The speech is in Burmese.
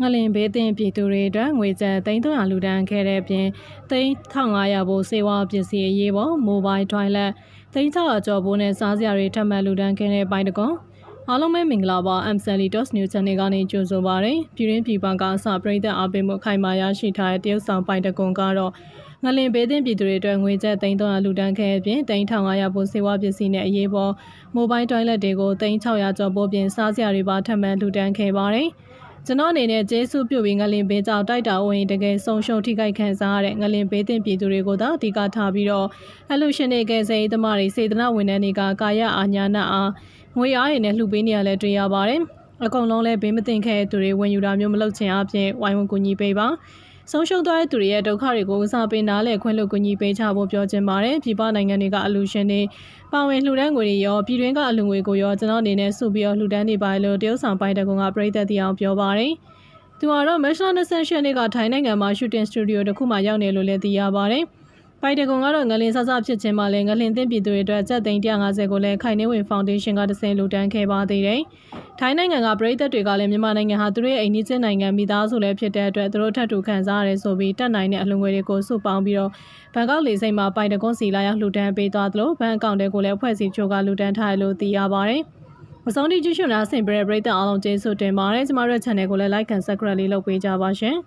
ငလင်ဘေးတင်ပြည်သူတွေအတွက်ငွေကျပ်300လူဒန်းခဲ့တဲ့အပြင်3500ဘို့စေဝါပစ္စည်းအရေးပေါ်မိုဘိုင်းထွိုင်လက်3600ကျော်ဘို့နဲ့စားစရာတွေထပ်မံလူဒန်းခဲ့တဲ့ပိုင်းတကွန်အားလုံးပဲမင်္ဂလာပါ MSLE Dot News Channel ကနေကြိုဆိုပါရစေပြည်ရင်းပြည်ပကအစပရိသတ်အားပေးမှုခိုင်မာရရှိထားတဲ့တရုတ်ဆောင်ပိုင်းတကွန်ကတော့ငလင်ဘေးတင်ပြည်သူတွေအတွက်ငွေကျပ်300လူဒန်းခဲ့အပြင်3500ဘို့စေဝါပစ္စည်းနဲ့အရေးပေါ်မိုဘိုင်းထွိုင်လက်တွေကို3600ကျော်ဘို့ပြင်စားစရာတွေပါထပ်မံလူဒန်းခဲ့ပါတယ် ကျွန်တော်အနေနဲ့ကျေးဇူးပြုပြီးငလင်ဘေးကြောင့်တိုက်တာဝင်တကယ်ဆုံးရှုံးထိခိုက်ခံစားရတဲ့ငလင်ဘေးတင်ပြည်သူတွေကိုသာအဓိကထားပြီးတော့အလှရှင်တွေကယ်ဆယ်ရေးသမားတွေစေတနာဝန်ထမ်းတွေကကာယအာညာနာအားငွေအားတွေနဲ့လှူပေးနေရလဲတွေ့ရပါတယ်အကုန်လုံးလည်းဘေးမသိခဲ့တဲ့သူတွေဝင်ယူတာမျိုးမလုပ်ချင်အပြင်ဝိုင်းဝန်းကူညီပေးပါ ဆုံးရှုံးသွားတဲ့သူတွေရဲ့ဒုက္ခတွေကိုဦးစားပေးနားလည်ခွင့်လို့ကူညီပေးချဖို့ပြောချင်ပါတယ်ပြည်ပနိုင်ငံတွေကအလူရှင်တွေပါဝင်လှူဒန်းငွေတွေရောပြည်တွင်းကအလူငွေကိုရောကျွန်တော်အနေနဲ့စုပြီးတော့လှူဒန်းနေပါလို့တရုတ်ဆောင်ပိုင်းတကုံကပြည်သက်တီအောင်ပြောပါတယ်သူကတော့ National Nation တွေကထိုင်းနိုင်ငံမှာ shooting studio တစ်ခုမှရောက်နေလို့လည်းသိရပါတယ် ပိုက်တကွန်ကတော့ငလင်ဆဆဖြစ်ခြင်းမှာလည်းငလင်သင့်ပြည်သူတွေအတွက်စက်သိန်း150ကိုလည်းခိုင်နေဝင်ဖောင်ဒေးရှင်းကတဆင်လူတန်းခဲ့ပါသေးတယ်။ထိုင်းနိုင်ငံကပြည်သက်တွေကလည်းမြန်မာနိုင်ငံဟာသူတို့ရဲ့အိမ်နီးချင်းနိုင်ငံမိသားစုလည်းဖြစ်တဲ့အတွက်သူတို့ထပ်တူခံစားရတယ်ဆိုပြီးတက်နိုင်တဲ့အလှငွေတွေကိုစုပေါင်းပြီးတော့ဘန်ကောက်လေဆိပ်မှာပိုင်တကွန်စီလာရောက်လှူဒန်းပေးသွားသလိုဘဏ်အကောင့်တွေကိုလည်းအဖွဲ့အစည်းချို့ကလှူဒန်းထားတယ်လို့သိရပါတယ်။မဆုံးတိကျရှင်နာဆင်ပရပရိသတ်အားလုံးကျေးဇူးတင်ပါတယ်။ကျမတို့ channel ကိုလည်း like and subscribe လေးလုပ်ပေးကြပါရှင်။